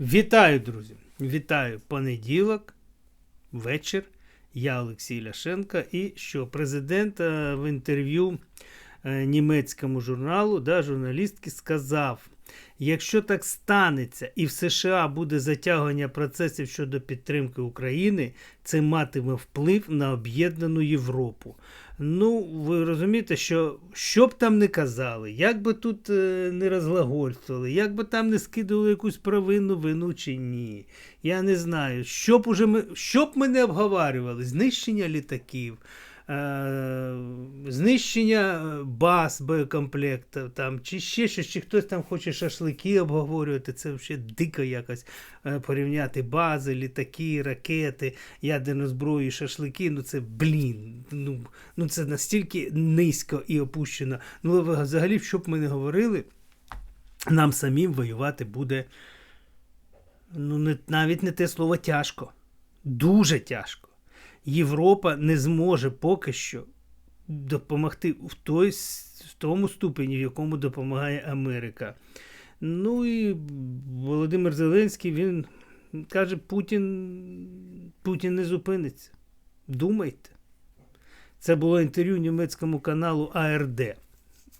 Вітаю, друзі! Вітаю понеділок, вечір. Я Олексій Ляшенко. І що президент е, в інтерв'ю е, німецькому журналу, да, журналістки, сказав: якщо так станеться і в США буде затягування процесів щодо підтримки України, це матиме вплив на об'єднану Європу. Ну, ви розумієте, що що б там не казали, як би тут е, не розглагольствували, як би там не скидували якусь провинну вину чи ні. Я не знаю, що б уже ми, що б ми не обговорювали, знищення літаків, е, знищення баз боєкомплектів, там, чи ще щось, чи хтось там хоче шашлики обговорювати, це взагалі дико якось е, порівняти бази, літаки, ракети, ядерну зброю, шашлики. Ну це блін. Ну, ну це настільки низько і опущено. Ну, взагалі, що б ми не говорили, нам самим воювати буде. Ну, не, навіть не те слово тяжко. Дуже тяжко. Європа не зможе поки що допомогти в, той, в тому ступені, в якому допомагає Америка. Ну і Володимир Зеленський він каже: Путін, Путін не зупиниться. Думайте. Це було інтерв'ю німецькому каналу АРД.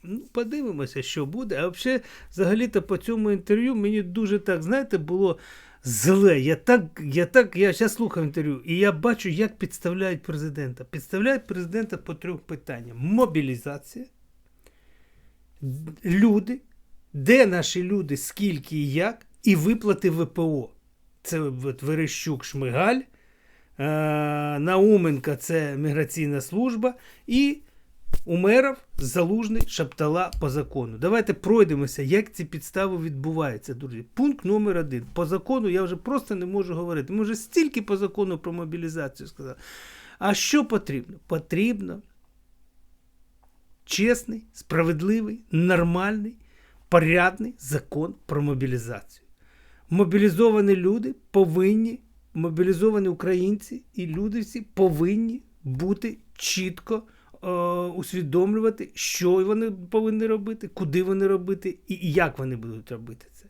Ну, подивимося, що буде. А взагалі, взагалі-то по цьому інтерв'ю мені дуже так, знаєте, було зле. Я так, я так, я зараз слухав інтерв'ю, і я бачу, як підставляють президента. Підставляють президента по трьох питанням: мобілізація, люди, де наші люди, скільки і як, і виплати ВПО. Це от Верещук Шмигаль, е, Науменка це міграційна служба, і Умеров, Залужний, Шаптала по закону. Давайте пройдемося, як ці підстави відбуваються, друзі. Пункт номер один. По закону я вже просто не можу говорити. Ми вже стільки по закону про мобілізацію сказали. А що потрібно? Потрібно чесний, справедливий, нормальний, порядний закон про мобілізацію. Мобілізовані люди повинні, мобілізовані українці і люди всі повинні бути чітко е, усвідомлювати, що вони повинні робити, куди вони робити і, як вони будуть робити це.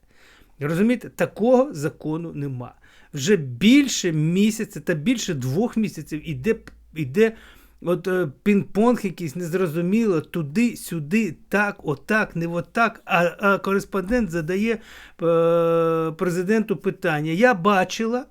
Розумієте, такого закону нема. Вже більше місяця та більше двох місяців іде, іде от е, пінг-понг якийсь незрозуміло, туди, сюди, так, отак, не отак. А, а кореспондент задає е, президенту питання. Я бачила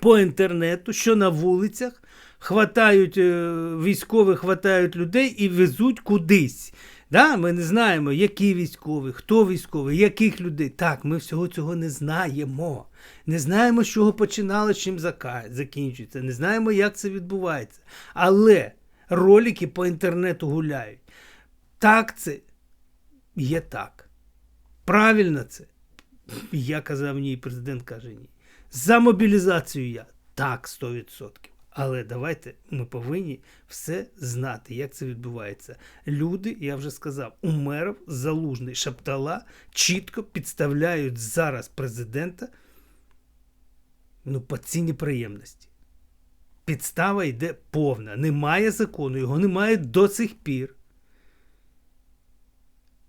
по інтернету, що на вулицях хватають е, військові, хватають людей і везуть кудись. Да? Ми не знаємо, які військові, хто військовий, яких людей. Так, ми всього цього не знаємо. Не знаємо, з чого починало, чим закінчується. Не знаємо, як це відбувається. Але ролики по інтернету гуляють. Так це є так. Правильно це. Я казав ні, президент каже ні. За мобілізацію я так, 100%. Але давайте ми повинні все знати, як це відбувається. Люди, я вже сказав, Умеров, Залужний, Шаптала чітко підставляють зараз президента ну, по ці неприємності. Підстава йде повна. Немає закону, його немає до сих пір.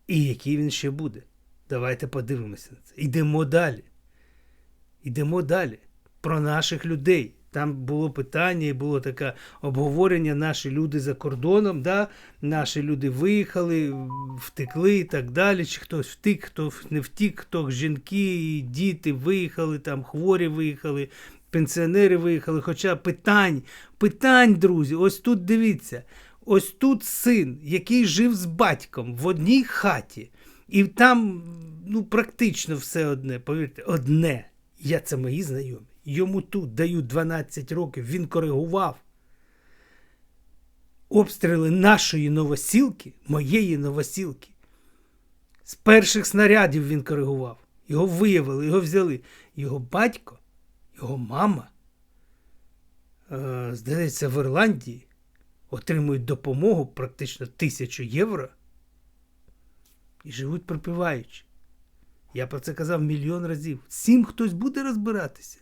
І який він ще буде? Давайте подивимося на це. Йдемо далі. Йдемо далі. Про наших людей. Там було питання і було таке обговорення. Наші люди за кордоном, да? наші люди виїхали, втекли і так далі. Чи хтось втік, хто не втік, хто жінки, діти виїхали, там хворі виїхали, пенсіонери виїхали. Хоча питань, питань, друзі, ось тут дивіться. Ось тут син, який жив з батьком в одній хаті, і там ну, практично все одне, повірте, одне. Я це мої знайомі. Йому тут дають 12 років, він коригував обстріли нашої новосілки, моєї новосілки. З перших снарядів він коригував. Його виявили, його взяли. Його батько, його мама, е, здається, в Ірландії отримують допомогу практично тисячу євро і живуть припиваючи. Я про це казав мільйон разів. Цим хтось буде розбиратися.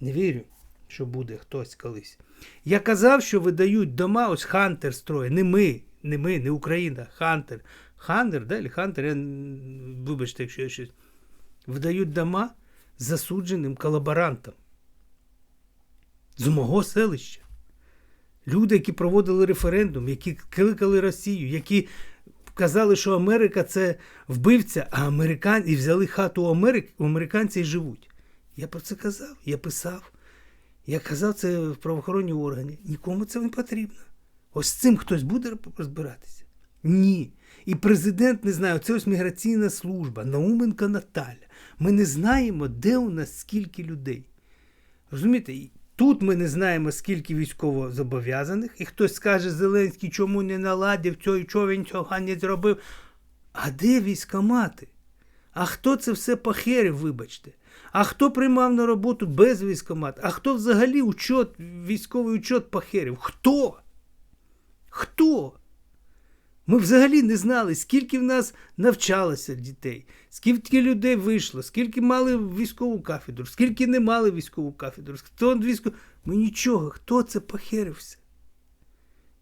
Не вірю, що буде хтось колись. Я казав, що видають дома, ось Хантер строє. Не ми, не ми, не Україна, Хантер. Хантер, да, Хантер, я, вибачте, якщо я щось. Видають дома засудженим колаборантам. З мого селища. Люди, які проводили референдум, які кликали Росію, які казали, що Америка це вбивця, а американ... взяли хату у Америки, у американці і живуть. Я про це казав, я писав. Я казав це в правоохоронні органи. Нікому це не потрібно. Ось з цим хтось буде розбиратися? Ні. І президент не знає, це ось міграційна служба, Науменка Наталя. Ми не знаємо, де у нас скільки людей. Розумієте, тут ми не знаємо, скільки військовозобов'язаних, і хтось скаже Зеленський, чому не наладив цього, чого він цього не зробив. А де військомати? А хто це все похерив, вибачте? А хто приймав на роботу без військомат? А хто взагалі учет, військовий учет похерив? Хто? Хто? Ми взагалі не знали, скільки в нас навчалося дітей, скільки людей вийшло, скільки мали військову кафедру, скільки не мали військову кафедру. Хто військов... Ми нічого, хто це похерився?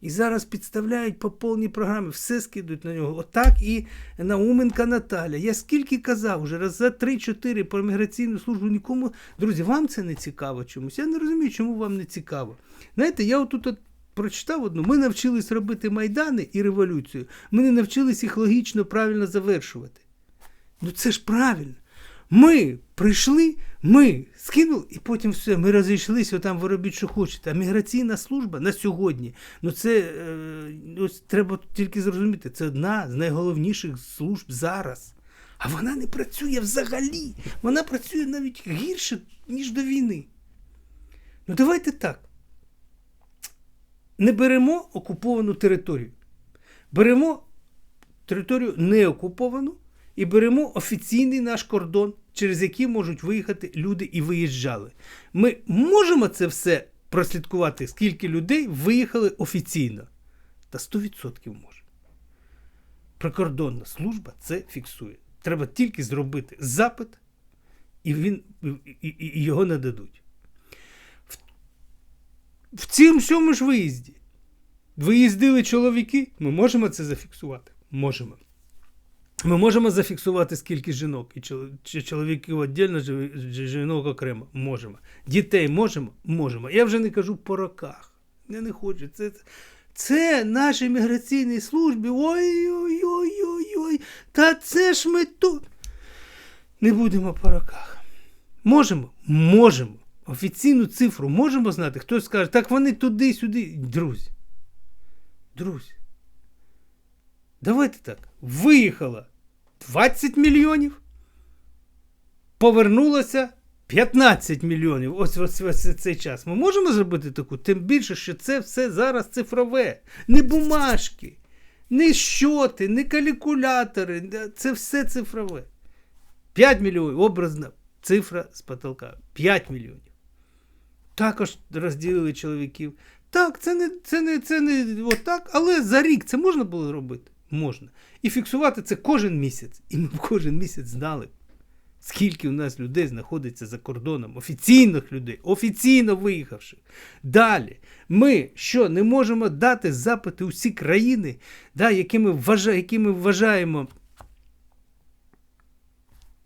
І зараз підставляють по повній програмі, все скидують на нього. Отак і Науменка Наталя. Я скільки казав вже раз за 3-4 про міграційну службу нікому. Друзі, вам це не цікаво чомусь. Я не розумію, чому вам не цікаво. Знаєте, я отут от прочитав одну. Ми навчились робити майдани і революцію. Ми не навчились їх логічно правильно завершувати. Ну це ж правильно. Ми прийшли, ми скинули, і потім все, ми розійшлися, там ви робіть, що хочете. А міграційна служба на сьогодні, ну це е, ось треба тільки зрозуміти, це одна з найголовніших служб зараз. А вона не працює взагалі. Вона працює навіть гірше, ніж до війни. Ну давайте так. Не беремо окуповану територію. Беремо територію неокуповану і беремо офіційний наш кордон, через який можуть виїхати люди і виїжджали. Ми можемо це все прослідкувати, скільки людей виїхали офіційно. Та 100% може. Прикордонна служба це фіксує. Треба тільки зробити запит, і він, і, і його нададуть. В, в цьому всьому ж виїзді. Виїздили чоловіки, ми можемо це зафіксувати? Можемо. Ми можемо зафіксувати, скільки жінок, і чоловіків віддільно, жінок окремо. Можемо. Дітей можемо? Можемо. Я вже не кажу по роках. Я не хочу. Це це нашій міграційній службі. Ой-ой-ой-ой-ой. Та це ж ми тут. Не будемо по роках. Можемо? Можемо. Офіційну цифру можемо знати. Хтось скаже, так вони туди-сюди. Друзі. Друзі. Давайте так. Виїхала 20 мільйонів. Повернулося 15 мільйонів. Ось ось, ось цей час. Ми можемо зробити таку, тим більше, що це все зараз цифрове. Не бумажки, не щоти, не калькулятори. Це все цифрове. 5 мільйонів. Образна цифра з потолка. 5 мільйонів. Також розділили чоловіків. Так, це не це не, це не отак, але за рік це можна було робити? Можна. І фіксувати це кожен місяць. І ми б кожен місяць знали, скільки у нас людей знаходиться за кордоном, офіційних людей, офіційно виїхавших. Далі, ми що, не можемо дати запити усі країни, да, які ми вважаємо, які ми вважаємо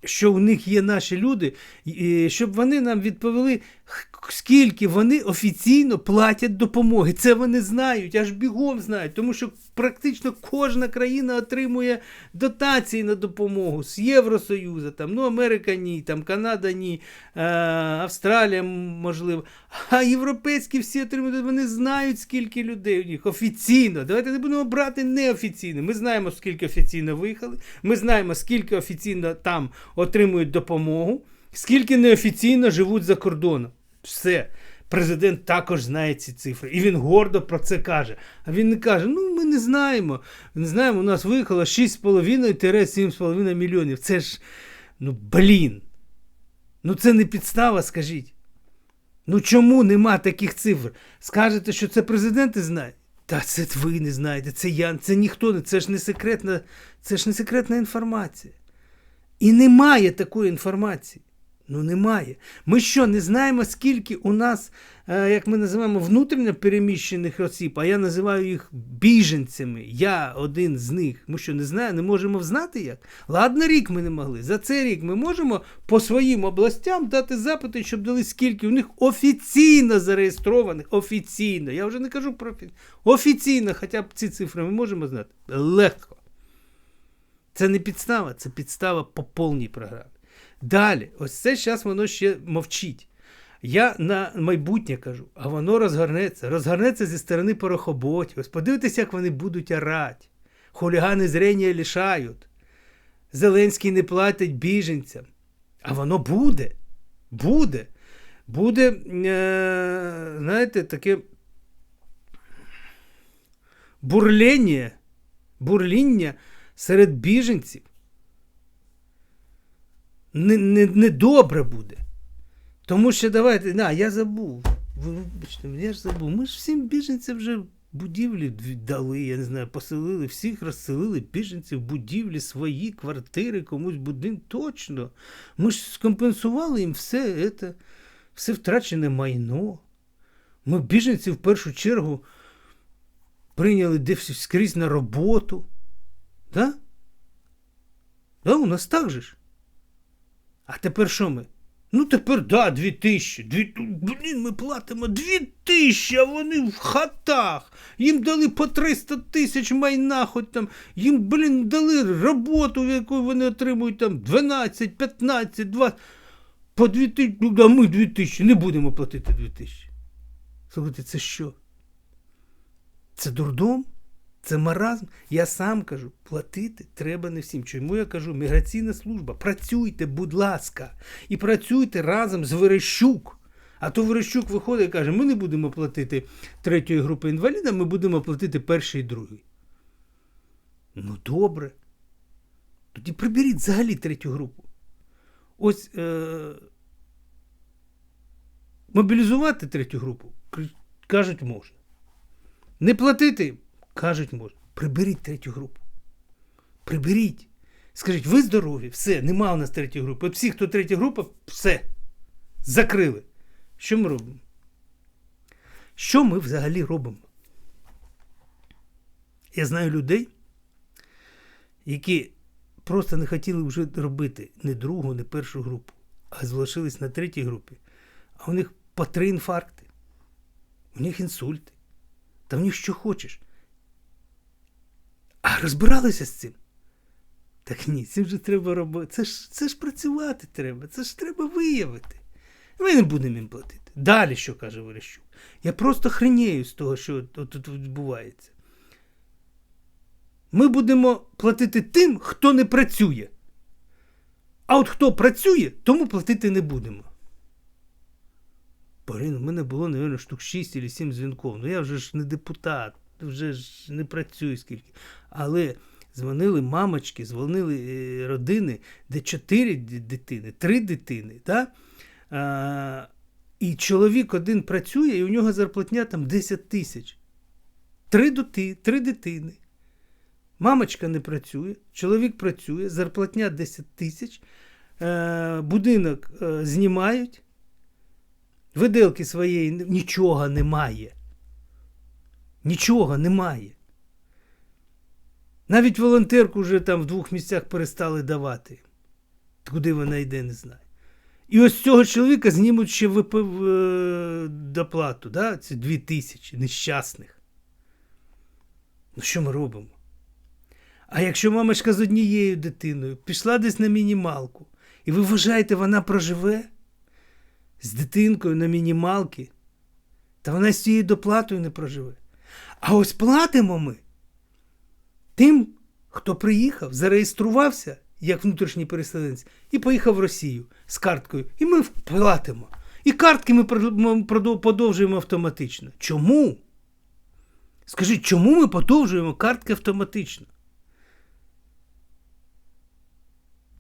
що у них є наші люди, щоб вони нам відповіли, скільки вони офіційно платять допомоги. Це вони знають, аж бігом знають, тому що практично кожна країна отримує дотації на допомогу з Євросоюзу. Там, ну, Америка ні, там, Канада ні, е, Австралія можливо. А європейські всі отримують, вони знають, скільки людей у них офіційно. Давайте не будемо брати неофіційно. Ми знаємо, скільки офіційно виїхали, ми знаємо, скільки офіційно там отримують допомогу, скільки неофіційно живуть за кордоном. Все. Президент також знає ці цифри. І він гордо про це каже. А він не каже: ну ми не знаємо. Не знаємо, у нас виїхало 6,5-7,5 мільйонів. Це ж, ну, блін. Ну це не підстава, скажіть. Ну чому нема таких цифр? Скажете, що це президенти знають? Та це ви не знаєте, це я, це ніхто не, це ж не секретна, це ж не секретна інформація. І немає такої інформації. Ну немає. Ми що, не знаємо, скільки у нас, е, як ми називаємо, внутрішньо переміщених осіб, а я називаю їх біженцями. Я один з них. Ми що не знаємо, не можемо знати як? Ладно, рік ми не могли. За цей рік ми можемо по своїм областям дати запити, щоб дали скільки у них офіційно зареєстрованих. Офіційно. Я вже не кажу про офіційно, хоча б ці цифри ми можемо знати. Легко. Це не підстава, це підстава по повній програмі. Далі, ось це зараз воно ще мовчить. Я на майбутнє кажу, а воно розгорнеться. Розгорнеться зі сторони порохоботів. Ось подивитися, як вони будуть орати. Хулігани зрення лишають. Зеленський не платить біженцям. А воно буде. Буде. Буде, е, знаєте, таке бурління, бурління серед біженців не, не, не буде. Тому що давайте, на, я забув. Ви вибачте, я ж забув. Ми ж всім біженцям вже будівлі дали, я не знаю, поселили, всіх розселили біженців, будівлі, свої квартири, комусь будинок. Точно. Ми ж скомпенсували їм все це, все втрачене майно. Ми біженців в першу чергу прийняли де всі скрізь на роботу. Да? Да, у нас так же ж. А тепер що ми? Ну тепер да, дві тисячі. Дві... Блін, ми платимо дві тисячі, а вони в хатах. Їм дали по 300 тисяч майна, хоч там. Їм, блін, дали роботу, яку вони отримують там 12, 15, 20. По дві тисячі. Ну, а ми дві тисячі. Не будемо платити дві тисячі. Слухайте, це що? Це дурдом? Це маразм. Я сам кажу, платити треба не всім. Чому я кажу, міграційна служба, працюйте, будь ласка, і працюйте разом з Верещук. А то Верещук виходить і каже, ми не будемо платити третьої групи інваліда, ми будемо платити перший і другий. Ну, добре. Тоді приберіть взагалі третю групу. Ось е- мобілізувати третю групу, кажуть, можна. Не платити. Кажуть, можна. Приберіть третю групу. Приберіть. Скажіть, ви здорові, все, нема у нас третьої групи. От всі, хто третя група, все. Закрили. Що ми робимо? Що ми взагалі робимо? Я знаю людей, які просто не хотіли вже робити не другу, не першу групу, а залишились на третій групі. А у них по три інфаркти, у них інсульти. Та в них що хочеш. Розбиралися з цим? Так ні, цим же треба робити. Це ж це ж працювати треба, це ж треба виявити. Ми не будемо їм платити. Далі, що каже Верещук? Я просто хренею з того, що тут відбувається. Ми будемо платити тим, хто не працює. А от хто працює, тому платити не будемо. Блин, у мене було, мабуть, штук 6 чи 7 дзвінків. Ну я вже ж не депутат, вже ж не працюю скільки. Але дзвонили мамочки, дзвонили родини, де 4 дитини, 3 дитини. Да? А, І чоловік один працює, і у нього зарплатня там 10 тисяч. Три, доти, три дитини. Мамочка не працює, чоловік працює, зарплатня 10 тисяч, е, будинок е, знімають. Виделки своєї нічого немає. Нічого немає. Навіть волонтерку вже там в двох місцях перестали давати. Куди вона йде, не знаю. І ось цього чоловіка знімуть ще ВП доплату, да? Це дві тисячі нещасних. Ну, що ми робимо? А якщо мамочка з однією дитиною пішла десь на мінімалку, і ви вважаєте, вона проживе? з дитинкою на мінімалки, та вона з цією доплатою не проживе. А ось платимо ми тим, хто приїхав, зареєструвався як внутрішній переселенець, і поїхав в Росію з карткою. І ми платимо. І картки ми подовжуємо автоматично. Чому? Скажіть, чому ми подовжуємо картки автоматично?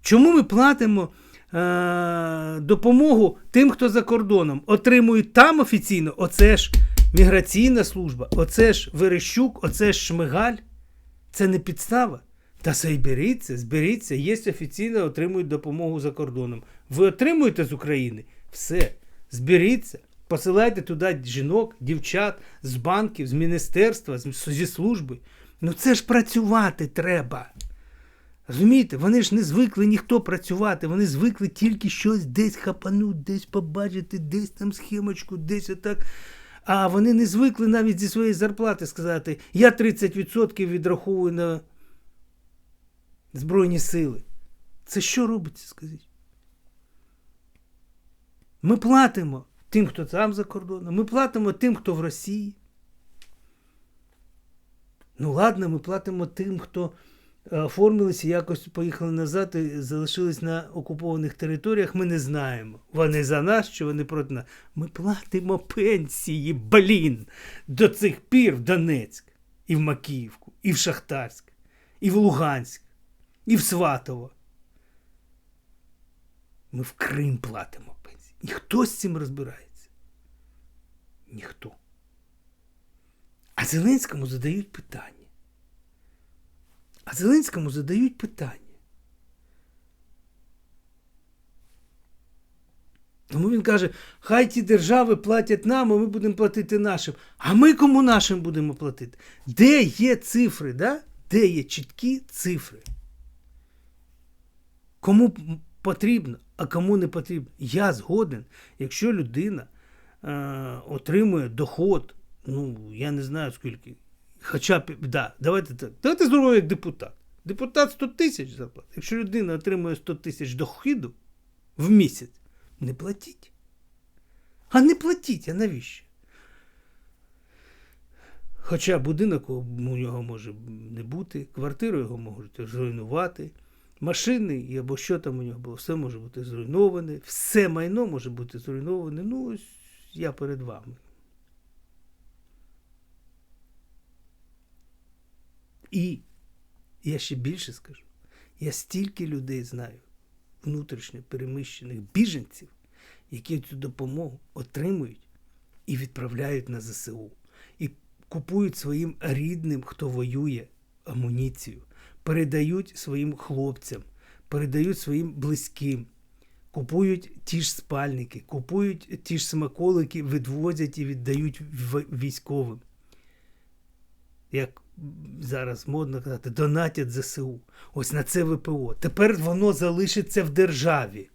Чому ми платимо? Е, допомогу тим, хто за кордоном, отримують там офіційно, оце ж міграційна служба, оце ж Верещук, оце ж Шмигаль. Це не підстава. Та зберіться, зберіться, є офіційно, отримують допомогу за кордоном. Ви отримуєте з України? Все, зберіться. Посилайте туди жінок, дівчат з банків, з міністерства, зі служби. Ну це ж працювати треба. Розумієте, вони ж не звикли ніхто працювати, вони звикли тільки щось десь хапануть, десь побачити, десь там схемочку, десь отак. А вони не звикли навіть зі своєї зарплати сказати: я 30% відраховую на Збройні сили. Це що робиться, скажіть? Ми платимо тим, хто там за кордоном, ми платимо тим, хто в Росії. Ну, ладно, ми платимо тим, хто оформилися, якось поїхали назад і залишились на окупованих територіях. Ми не знаємо. Вони за нас чи вони проти нас. Ми платимо пенсії, блін, до цих пір в Донецьк, і в Макіївку, і в Шахтарськ, і в Луганськ, і в Сватово. Ми в Крим платимо пенсії. Ніхто з цим розбирається. Ніхто. А Зеленському задають питання. А Зеленському задають питання. Тому він каже: хай ті держави платять нам, а ми будемо платити нашим. А ми кому нашим будемо платити? Де є цифри, да? де є чіткі цифри? Кому потрібно, а кому не потрібно. Я згоден, якщо людина е, отримує доход, ну я не знаю скільки. Хоча б, да, давайте так. Давайте зробимо як депутат. Депутат 100 тисяч зарплат. Якщо людина отримує 100 тисяч доходу в місяць, не платіть. А не платіть, а навіщо? Хоча будинок у нього може не бути, квартиру його можуть зруйнувати, машини або що там у нього було, все може бути зруйноване, все майно може бути зруйноване. Ну, ось я перед вами. І я ще більше скажу, я стільки людей знаю, внутрішньо переміщених біженців, які цю допомогу отримують і відправляють на ЗСУ. І купують своїм рідним, хто воює, амуніцію, передають своїм хлопцям, передають своїм близьким, купують ті ж спальники, купують ті ж смаколики, відвозять і віддають військовим. Як зараз модно казати, донатять ЗСУ. Ось на це ВПО. Тепер воно залишиться в державі.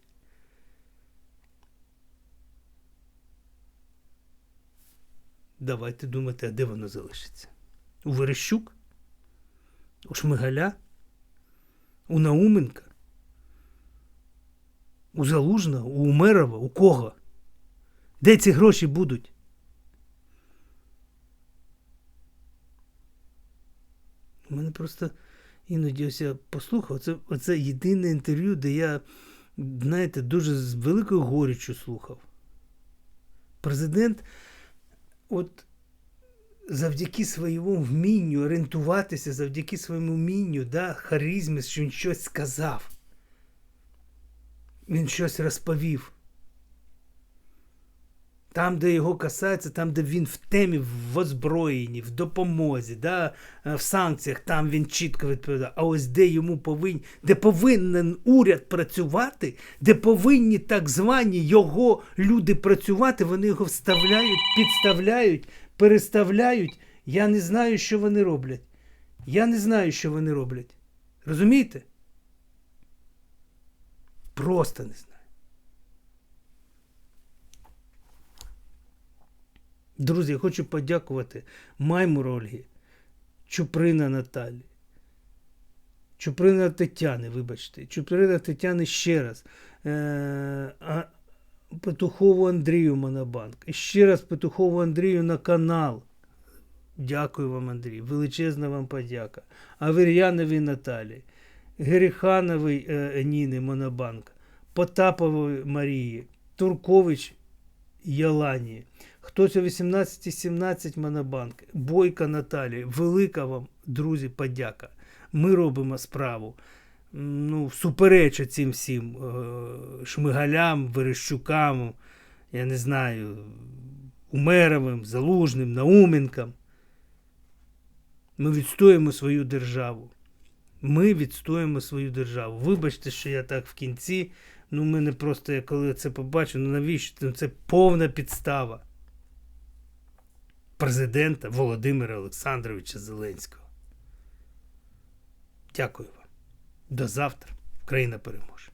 Давайте думати, а де воно залишиться? У Верещук? У Шмигаля? У Науменка? У Залужного? У Умерова? У кого? Де ці гроші будуть? Мене просто іноді ось я послухав. Це, оце єдине інтерв'ю, де я, знаєте, дуже з великою горіччю слухав. Президент, от завдяки своєму вмінню орієнтуватися, завдяки своєму вмінню, да, харизмі, що він щось сказав. Він щось розповів. Там, де його касається, там, де він в темі, в озброєнні, в допомозі, да, е, в санкціях, там він чітко відповідає. А ось де йому повинні, де повинен уряд працювати, де повинні так звані його люди працювати, вони його вставляють, підставляють, переставляють. Я не знаю, що вони роблять. Я не знаю, що вони роблять. Розумієте? Просто не знаю. Друзі, хочу подякувати Маймуру Ольгі, Чуприна Наталі, Чуприна Тетяни, вибачте, Чуприна Тетяни ще раз, е- Петухову Андрію Монобанк. І ще раз Петухову Андрію на канал. Дякую вам, Андрій. Величезна вам подяка. Авер'яновій Наталі, Герихановій е, Ніни Монобанк, Потапової Марії, Туркович Ялані. Хтось о 18.17 Монобанк, Бойка Наталії, велика вам, друзі, подяка. Ми робимо справу. Ну, супереча цим всім е, шмигалям, Верещукам, я не знаю, Умеровим, Залужним, Науменкам. Ми відстоїмо свою державу. Ми відстоїмо свою державу. Вибачте, що я так в кінці. Ну, мене просто, я коли це побачу, ну навіщо? Ну, Це повна підстава президента Володимира Олександровича Зеленського. Дякую вам. До завтра. Україна переможе!